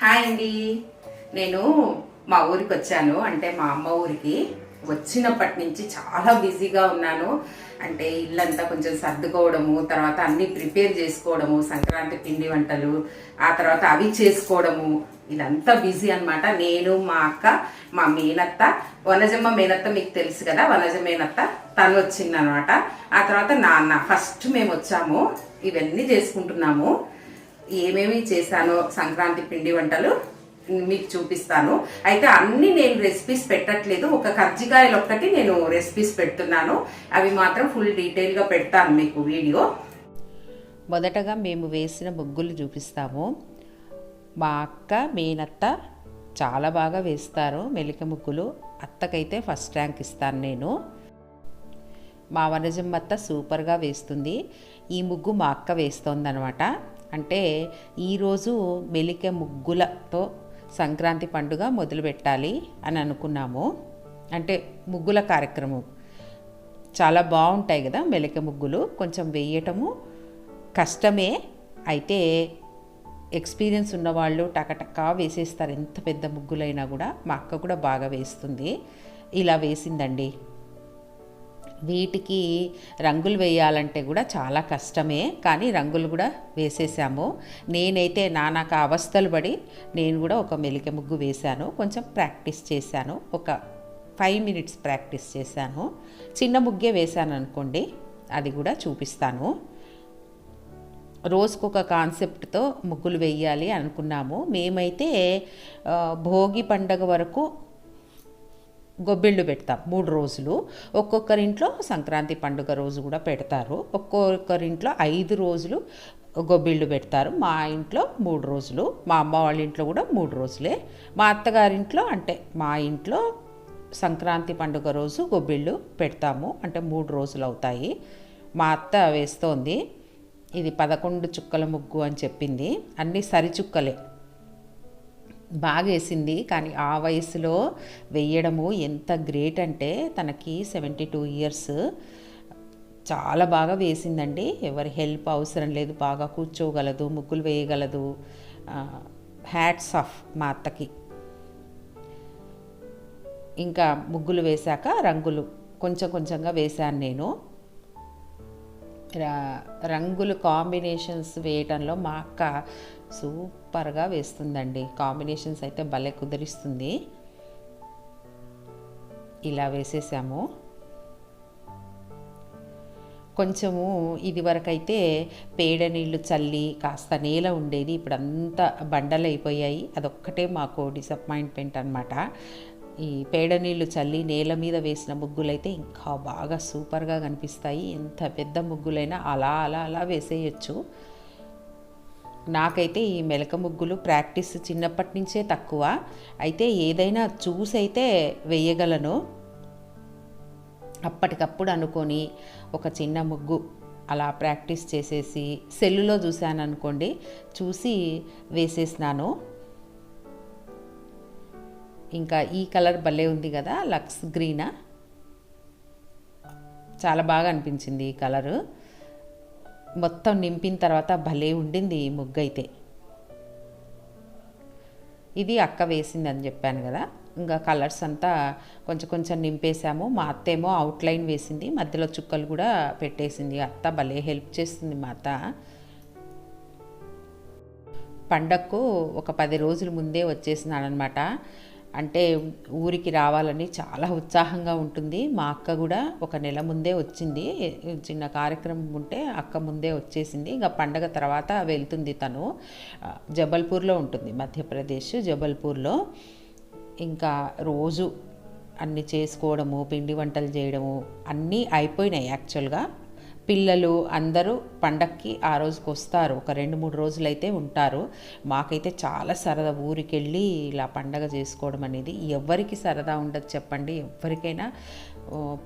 Hi అండి. నేను మా ఊరికి వచ్చాను. అంటే మా అమ్మ ఊరికి వచ్చినప్పటి నుంచి చాలా బిజీగా ఉన్నాను. అంటే ఇల్లంతా కొంచెం సర్దుకోవడము తర్వాత అన్ని ప్రిపేర్ చేసుకోవడము సంక్రాంతి పిండి వంటలు ఆ తర్వాత అవి చేసుకోవడము. ఇదంతా బిజీ అనమాట నేను మా అక్క మా మేనత్త వనజమ్మ మేనత్త మీకు తెలుసు కదా? వనజ మేనత్త తను వచ్చిందనమాట ఆ తర్వాత నాన్న ఫస్ట్ మేము వచ్చాము. ఇవన్నీ చేసుకుంటున్నాము. ఏమేమి చేశానో సంక్రాంతి పిండి వంటలు మీకు చూపిస్తాను. అయితే అన్ని నేను రెసిపీస్ పెట్టట్లేదు. ఒక కర్జికాయలు ఒక్కటి నేను రెసిపీస్ పెడుతున్నాను. అవి మాత్రం ఫుల్ డీటెయిల్గా పెడతాను మీకు వీడియో. మొదటగా మేము వేసిన ముగ్గులు చూపిస్తాము. మా అక్క మేనత్త చాలా బాగా వేస్తారు మెలిక ముగ్గులు. అత్తకైతే ఫస్ట్ ర్యాంక్ ఇస్తాను నేను. మా వనజమ్మత్త సూపర్గా వేస్తుంది. ఈ ముగ్గు మా అక్క వేస్తోందనమాట అంటే ఈరోజు మెలిక ముగ్గులతో సంక్రాంతి పండుగ మొదలు పెట్టాలి అని అనుకున్నాము. అంటే ముగ్గుల కార్యక్రమం. చాలా బాగుంటాయి కదా మెలిక ముగ్గులు. కొంచెం వేయటము కష్టమే. అయితే ఎక్స్పీరియన్స్ ఉన్నవాళ్ళు టకటకా వేసేస్తారు. ఎంత పెద్ద ముగ్గులైనా కూడా. మా అక్క కూడా బాగా వేస్తుంది. ఇలా వేసిందండి. వీటికి రంగులు వేయాలంటే కూడా చాలా కష్టమే కానీ రంగులు కూడా వేసేసాము. నేనైతే నానాక అవస్థలు పడి నేను కూడా ఒక మెలిక ముగ్గు వేశాను. కొంచెం ప్రాక్టీస్ చేశాను. ఒక ఫైవ్ మినిట్స్ ప్రాక్టీస్ చేశాను. చిన్న ముగ్గే వేశాను అనుకోండి అది కూడా చూపిస్తాను. రోజుకొక కాన్సెప్ట్తో ముగ్గులు వేయాలి అనుకున్నాము. మేమైతే భోగి పండగ వరకు గొబ్బిళ్ళు పెడతాం మూడు రోజులు. ఒక్కొక్కరింట్లో సంక్రాంతి పండుగ రోజు కూడా పెడతారు. ఒక్కొక్కరింట్లో ఐదు రోజులు గొబ్బిళ్ళు పెడతారు. మా ఇంట్లో మూడు రోజులు మా అమ్మ వాళ్ళ ఇంట్లో కూడా మూడు రోజులే. మా అత్తగారింట్లో అంటే మా ఇంట్లో సంక్రాంతి పండుగ రోజు గొబ్బిళ్ళు పెడతాము. అంటే మూడు రోజులు అవుతాయి. మా అత్త వేస్తోంది. ఇది పదకొండు చుక్కల ముగ్గు అని చెప్పింది. అన్నీ సరిచుక్కలే. బాగా వేసింది కానీ ఆ వయసులో వేయడము ఎంత గ్రేట్ అంటే తనకి సెవెంటీ టూ ఇయర్స్. చాలా బాగా వేసిందండి. ఎవరి హెల్ప్ అవసరం లేదు. బాగా కూర్చోగలదు ముగ్గులు వేయగలదు. హ్యాట్స్ ఆఫ్ మా అత్తకి. ఇంకా ముగ్గులు వేశాక రంగులు కొంచెం కొంచెంగా వేశాను నేను. రంగులు కాంబినేషన్స్ వేయటంలో మా అక్క సూపర్గా వేస్తుందండి. కాంబినేషన్స్ అయితే భలే కుదిరిస్తుంది. ఇలా వేసేసాము. కొంచెము ఇది వరకైతే పేడ నీళ్ళు చల్లి కాస్త నేల ఉండేది. ఇప్పుడు అంతా బండలు అయిపోయాయి అదొక్కటే మాకు డిసప్పాయింట్మెంట్ అనమాట ఈ పేడ నీళ్ళు చల్లి నేల మీద వేసిన ముగ్గులైతే ఇంకా బాగా సూపర్గా కనిపిస్తాయి. ఎంత పెద్ద ముగ్గులైనా అలా అలా అలా వేసేయచ్చు. నాకైతే ఈ మెలక ముగ్గులు ప్రాక్టీస్ చిన్నప్పటి నుంచే తక్కువ. అయితే ఏదైనా చూసైతే వేయగలను అప్పటికప్పుడు అనుకొని ఒక చిన్న ముగ్గు అలా ప్రాక్టీస్ చేసేసి సెల్లులో చూశాను అనుకోండి చూసి వేసేసినాను. ఇంకా ఈ కలర్ భలే ఉంది కదా లక్స్ గ్రీనా? చాలా బాగా అనిపించింది ఈ కలరు. మొత్తం నింపిన తర్వాత భలే ఉండింది ఈ ముగ్గు అయితే ఇది అక్క వేసింది అని చెప్పాను కదా ఇంకా కలర్స్ అంతా కొంచెం కొంచెం నింపేశాము. మా అత్త ఏమో అవుట్లైన్ వేసింది మధ్యలో చుక్కలు కూడా పెట్టేసింది. అత్త భలే హెల్ప్ చేస్తుంది మా అత్త. పండక్కు ఒక పది రోజుల ముందే వచ్చేసినాడనమాట అంటే ఊరికి రావాలని చాలా ఉత్సాహంగా ఉంటుంది. మా అక్క కూడా ఒక నెల ముందే వచ్చింది. చిన్న కార్యక్రమం ఉంటే అక్క ముందే వచ్చేసింది. ఇంకా పండగ తర్వాత వెళ్తుంది తను. జబల్పూర్లో ఉంటుంది మధ్యప్రదేశ్ జబల్పూర్లో. ఇంకా రోజు అన్ని చేసుకోవడము పిండి వంటలు చేయడము అన్నీ అయిపోయినాయి యాక్చువల్గా. పిల్లలు అందరూ పండక్కి ఆ రోజుకి వస్తారు. ఒక రెండు మూడు రోజులు అయితే ఉంటారు. మాకైతే చాలా సరదా ఊరికి వెళ్ళి ఇలా పండగ చేసుకోవడం అనేది ఎవరికి సరదా ఉండదు చెప్పండి. ఎవరికైనా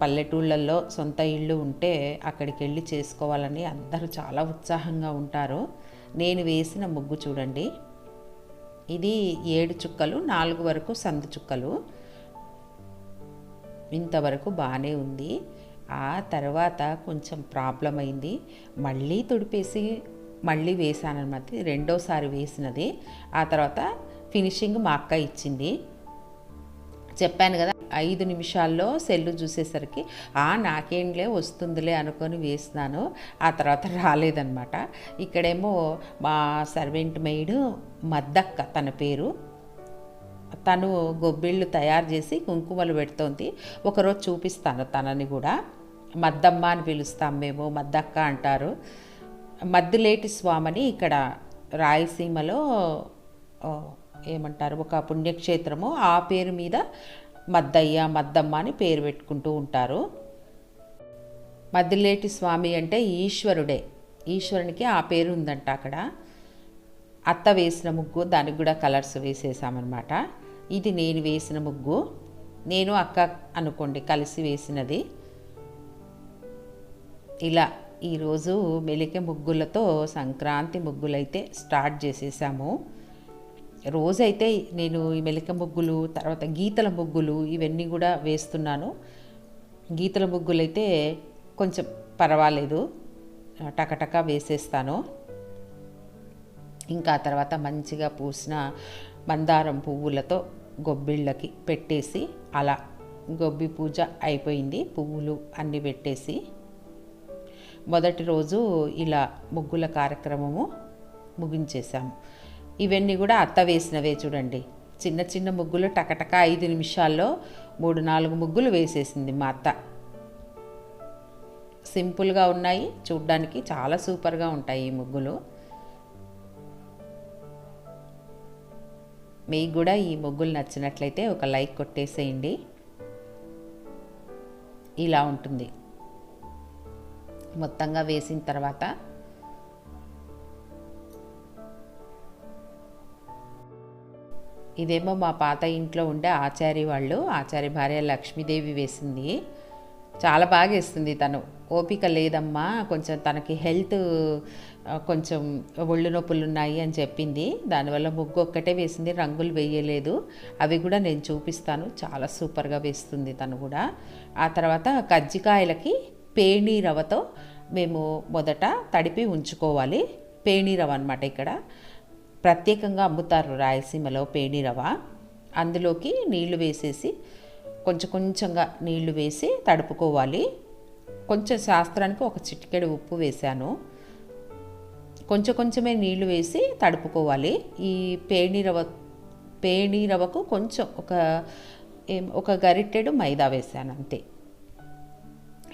పల్లెటూళ్ళల్లో సొంత ఇళ్ళు ఉంటే అక్కడికి వెళ్ళి చేసుకోవాలని అందరూ చాలా ఉత్సాహంగా ఉంటారు. నేను వేసిన ముగ్గు చూడండి. ఇది ఏడు చుక్కలు నాలుగు వరకు సందు చుక్కలు. ఇంతవరకు బాగానే ఉంది. ఆ తర్వాత కొంచెం ప్రాబ్లం అయింది. మళ్ళీ తుడిపేసి మళ్ళీ వేసానమాట రెండోసారి వేసినది. ఆ తర్వాత ఫినిషింగ్ మా అక్క ఇచ్చింది. చెప్పాను కదా ఐదు నిమిషాల్లో సెల్లు చూసేసరికి ఆ నాకేంలే వస్తుందిలే అనుకొని వేసినాను. ఆ తర్వాత రాలేదనమాట ఇక్కడేమో మా సర్వెంట్ మెయిడ్ మద్దక్క తన పేరు. తను గొబ్బిళ్ళు తయారు చేసి కుంకుమలు పెడుతోంది. ఒకరోజు చూపిస్తాను తనని కూడా. మద్దమ్మ అని పిలుస్తాం మేము మద్దక్క అంటారు. మద్దులేటి స్వామిని ఇక్కడ రాయలసీమలో ఏమంటారు ఒక పుణ్యక్షేత్రము. ఆ పేరు మీద మద్దయ్య మద్దమ్మ అని పేరు పెట్టుకుంటూ ఉంటారు. మద్దిలేటి స్వామి అంటే ఈశ్వరుడే. ఈశ్వరునికి ఆ పేరు ఉందంట అక్కడ. అత్త వేసిన ముగ్గు దానికి కూడా కలర్స్ వేసేసామన్నమాట. ఇది నేను వేసిన ముగ్గు. నేను అక్క అనుకోండి కలిసి వేసినది. ఇలా ఈరోజు మెలిక ముగ్గులతో సంక్రాంతి ముగ్గులైతే స్టార్ట్ చేసేసాము. రోజైతే నేను ఈ మెలిక ముగ్గులు తర్వాత గీతల ముగ్గులు ఇవన్నీ కూడా వేస్తున్నాను. గీతల ముగ్గులైతే కొంచెం పర్వాలేదు. టకటక వేసేస్తాను. ఇంకా తర్వాత మంచిగా పూసిన మందారం పువ్వులతో గొబ్బిళ్ళకి పెట్టేసి అలా గొబ్బి పూజ అయిపోయింది. పువ్వులు అన్నీ పెట్టేసి మొదటి రోజు ఇలా ముగ్గుల కార్యక్రమము ముగించేశాము. ఇవన్నీ కూడా అత్త వేసినవే చూడండి. చిన్న చిన్న ముగ్గులు టకటక ఐదు నిమిషాల్లో మూడు నాలుగు ముగ్గులు వేసేసింది మా అత్త. సింపుల్గా ఉన్నాయి. చూడ్డానికి చాలా సూపర్గా ఉంటాయి ఈ ముగ్గులు. మీకు కూడా ఈ ముగ్గులు నచ్చినట్లయితే ఒక లైక్ కొట్టేసేయండి. ఇలా ఉంటుంది. మొత్తంగా వేసిన తర్వాత ఇదేమో మా పాత ఇంట్లో ఉండే ఆచారి వాళ్ళు ఆచారి భార్య లక్ష్మీదేవి వేసింది. చాలా బాగా వేస్తుంది తను. ఓపిక లేదమ్మా కొంచెం తనకి హెల్త్ కొంచెం ఒళ్ళు నొప్పులు ఉన్నాయి అని చెప్పింది. దానివల్ల ముగ్గు ఒక్కటే వేసింది రంగులు వేయలేదు. అవి కూడా నేను చూపిస్తాను. చాలా సూపర్గా వేస్తుంది తను కూడా. ఆ తర్వాత కజ్జికాయలకి పేణీ రవ్వతో మేము మొదట తడిపి ఉంచుకోవాలి. పేణీ రవ్వ అనమాట ఇక్కడ. ప్రత్యేకంగా అమ్ముతారు రాయలసీమలో పేణీ రవ్వ అందులోకి నీళ్ళు వేసేసి కొంచెం కొంచెంగా నీళ్ళు వేసి తడుపుకోవాలి. కొంచెం శాస్త్రానికి ఒక చిటికెడు ఉప్పు వేశాను. కొంచెం కొంచెమే నీళ్ళు వేసి తడుపుకోవాలి. ఈ పేణి రవ్వ పేణి కొంచెం ఒక ఏం ఒక గరిటెడు మైదా వేసాను అంతే.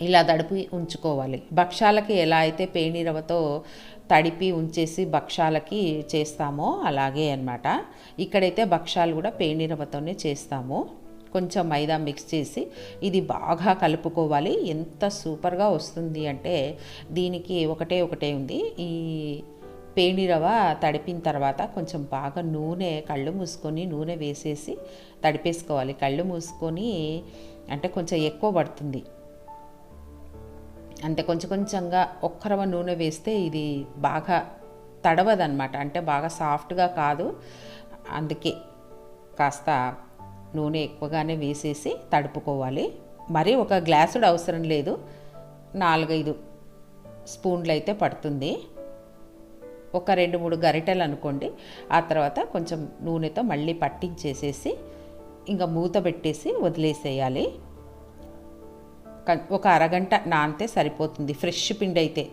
ఇలా తడిపి ఉంచుకోవాలి. భక్షాలకి ఎలా అయితే పేణిరవతో తడిపి ఉంచేసి భక్షాలకి చేస్తామో అలాగే అన్నమాట. ఇక్కడైతే భక్షాలు కూడా పేణిరవతోనే చేస్తాము. కొంచెం మైదా మిక్స్ చేసి ఇది బాగా కలుపుకోవాలి. ఎంత సూపర్గా వస్తుంది అంటే దీనికి ఒకటే ఒకటే ఉంది. ఈ పేణిరవ తడిపిన తర్వాత కొంచెం బాగా నూనె కళ్ళు మూసుకొని నూనె వేసేసి తడిపేసుకోవాలి. కళ్ళు మూసుకొని అంటే కొంచెం ఎక్కువ పడుతుంది. అంతే కొంచెం కొంచెంగా ఒక్కరవ నూనె వేస్తే ఇది బాగా తడవదనమాట అంటే బాగా సాఫ్ట్గా కాదు. అందుకే కాస్త నూనె ఎక్కువగానే వేసేసి తడుపుకోవాలి. మరి ఒక గ్లాసుడు అవసరం లేదు. నాలుగైదు స్పూన్లు అయితే పడుతుంది. ఒక రెండు మూడు గరిటెలు అనుకోండి. ఆ తర్వాత కొంచెం నూనెతో మళ్ళీ పట్టించేసేసి ఇంకా మూత పెట్టేసి వదిలేసేయాలి. ఒక అరగంట నానితే సరిపోతుంది. ఫ్రెష్ పిండి అయితే.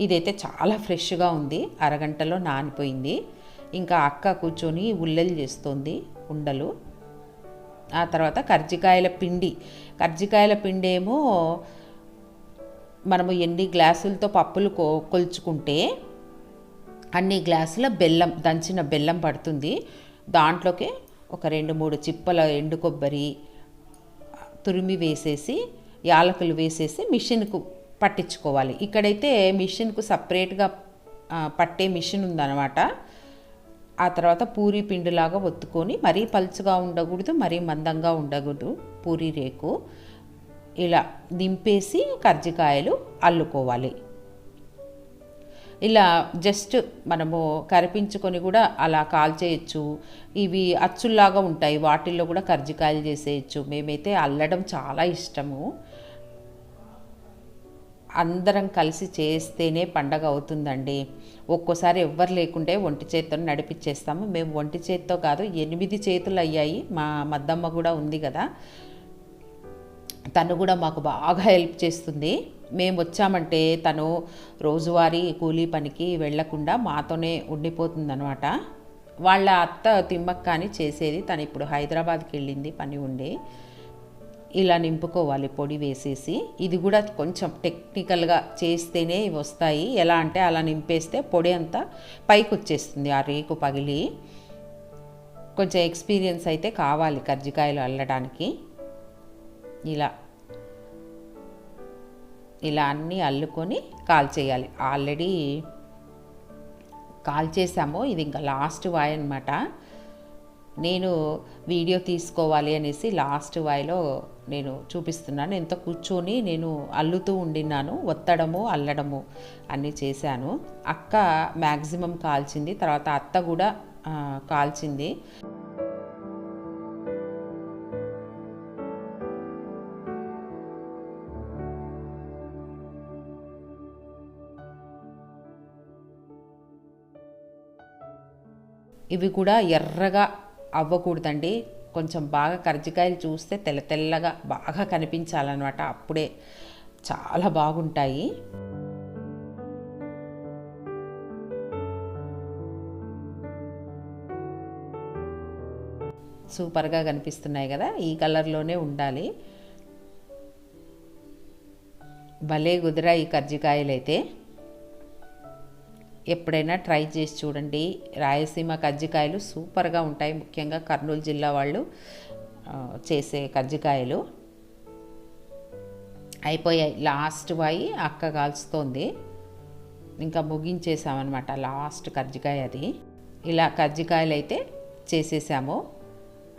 ఇదైతే చాలా ఫ్రెష్గా ఉంది. అరగంటలో నానిపోయింది. ఇంకా అక్క కూర్చొని ఉల్లెలు చేస్తోంది ఉండలు. ఆ తర్వాత కర్జికాయల పిండి. కర్జికాయల పిండి ఏమో మనము ఎన్ని గ్లాసులతో పప్పులు కో కొలుచుకుంటే అన్ని గ్లాసుల బెల్లం దంచిన బెల్లం పడుతుంది. దాంట్లోకి ఒక రెండు మూడు చిప్పల ఎండు కొబ్బరి తురిమి వేసేసి యాలకులు వేసేసి మిషన్కు పట్టించుకోవాలి. ఇక్కడైతే మిషన్కు సపరేట్గా పట్టే మిషన్ ఉందన్నమాట. ఆ తర్వాత పూరి పిండిలాగా ఒత్తుకొని మరీ పలుచుగా ఉండకూడదు మరీ మందంగా ఉండకూడదు పూరి రేకు. ఇలా దింపేసి కర్జికాయలు అల్లుకోవాలి. ఇలా జస్ట్ మనము కరిపించుకొని కూడా అలా కాల్చేయచ్చు. ఇవి అచ్చుల్లాగా ఉంటాయి. వాటిల్లో కూడా కర్జికాయలు చేసేయచ్చు. మేమైతే అల్లడం చాలా ఇష్టము. అందరం కలిసి చేస్తేనే పండగ అవుతుందండి. ఒక్కోసారి ఎవ్వరు లేకుంటే ఒంటి చేత్తో నడిపించేస్తాము మేము ఒంటి చేత్తో కాదు ఎనిమిది చేతులు అయ్యాయి. మా మద్దమ్మ కూడా ఉంది కదా. తను కూడా మాకు బాగా హెల్ప్ చేస్తుంది. మేము వచ్చామంటే తను రోజువారీ కూలీ పనికి వెళ్ళకుండా మాతోనే ఉండిపోతుందనమాట వాళ్ళ అత్త తిమ్మక్క అని చేసేది తను ఇప్పుడు హైదరాబాద్కి వెళ్ళింది పని ఉండి. ఇలా నింపుకోవాలి పొడి వేసేసి. ఇది కూడా కొంచెం టెక్నికల్గా చేస్తేనే ఇవి వస్తాయి. ఎలా అంటే అలా నింపేస్తే పొడి అంతా పైకి వచ్చేస్తుంది ఆ రేకు పగిలి. కొంచెం ఎక్స్పీరియన్స్ అయితే కావాలి కజ్జికాయలు అల్లడానికి. ఇలా ఇలా అన్నీ అల్లుకొని కాల్ చేయాలి. ఆల్రెడీ కాల్ చేసాము ఇది ఇంకా లాస్ట్ వాయ్ అనమాట నేను వీడియో తీసుకోవాలి అనేసి లాస్ట్ వాయిలో నేను చూపిస్తున్నాను. ఎంత కూర్చొని నేను అల్లుతూ ఉండినాను ఒత్తడము అల్లడము అన్నీ చేశాను. అక్క మ్యాక్సిమం కాల్చింది. తర్వాత అత్త కూడా కాల్చింది. ఇవి కూడా ఎర్రగా అవ్వకూడదండి. కొంచెం బాగా కర్జికాయలు చూస్తే తెల్ల తెల్లగా బాగా కనిపించాలన్నమాట. అప్పుడే చాలా బాగుంటాయి. సూపర్గా కనిపిస్తున్నాయి కదా ఈ కలర్లోనే ఉండాలి. భలే కుదిరా ఈ కర్జికాయలు అయితే ఎప్పుడైనా ట్రై చేసి చూడండి. రాయలసీమ కజ్జికాయలు సూపర్గా ఉంటాయి. ముఖ్యంగా కర్నూలు జిల్లా వాళ్ళు చేసే కజ్జికాయలు. అయిపోయాయి. లాస్ట్ వాయి అక్క కాల్చుతోంది. ఇంకా ముగించేసామన్నమాట లాస్ట్ కజ్జికాయ అది. ఇలా కజ్జికాయలు అయితే చేసేసాము.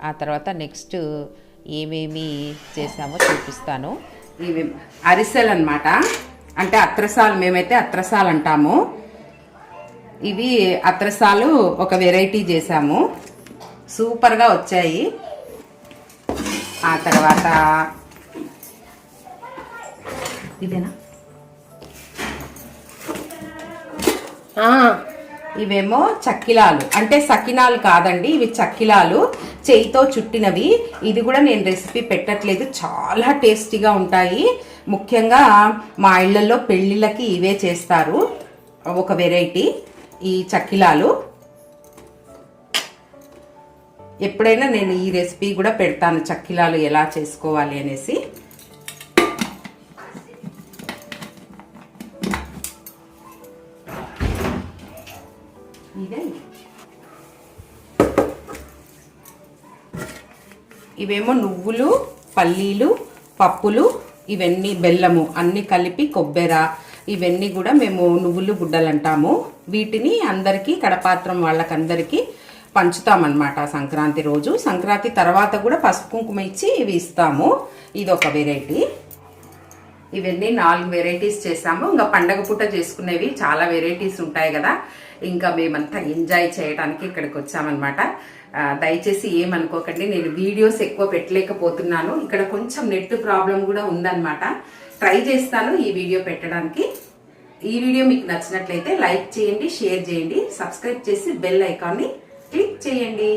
ఆ తర్వాత నెక్స్ట్ ఏమేమి చేసామో చూపిస్తాను. ఇవి అరిసెలు అనమాట అంటే అత్రసాలు మేమైతే అత్రసాలు అంటాము. ఇవి అత్రసాలు ఒక వెరైటీ చేసాము సూపర్గా వచ్చాయి. ఆ తర్వాత ఇదేనా? ఇవేమో చక్కిలాలు. అంటే సకినాలు కాదండి ఇవి చక్కిలాలు. చేయితో చుట్టినవి. ఇది కూడా నేను రెసిపీ పెట్టట్లేదు. చాలా టేస్టీగా ఉంటాయి. ముఖ్యంగా మా ఇళ్ళలో పెళ్ళిళ్ళకి ఇవే చేస్తారు. ఒక వెరైటీ. ఈ చక్కిలాలు. ఎప్పుడైనా నేను ఈ రెసిపీ కూడా పెడతాను చక్కిలాలు ఎలా చేసుకోవాలి అనేసి. ఇవేమో నువ్వులు పల్లీలు పప్పులు ఇవన్నీ బెల్లము అన్ని కలిపి కొబ్బెర ఇవన్నీ కూడా మేము నువ్వులు గుడ్డలు అంటాము. వీటిని అందరికీ కడపాత్రం వాళ్ళకందరికీ పంచుతామన్నమాట సంక్రాంతి రోజు. సంక్రాంతి తర్వాత కూడా పసుపు కుంకుమ ఇచ్చి ఇవి ఇస్తాము. ఇది ఒక వెరైటీ. ఇవన్నీ నాలుగు వెరైటీస్ చేసాము. ఇంకా పండగ పూట చేసుకునేవి చాలా వెరైటీస్ ఉంటాయి కదా. ఇంకా మేమంతా ఎంజాయ్ చేయడానికి ఇక్కడికి వచ్చామన్నమాట. దయచేసి ఏమనుకోకండి నేను వీడియోస్ ఎక్కువ పెట్టలేకపోతున్నాను. ఇక్కడ కొంచెం నెట్ ప్రాబ్లం కూడా ఉందన్నమాట. ట్రై చేస్తాను ఈ వీడియో పెట్టడానికి. ఈ వీడియో మీకు నచ్చినట్లయితే లైక్ చేయండి షేర్ చేయండి సబ్స్క్రైబ్ చేసి బెల్ ఐకాన్ని క్లిక్ చేయండి.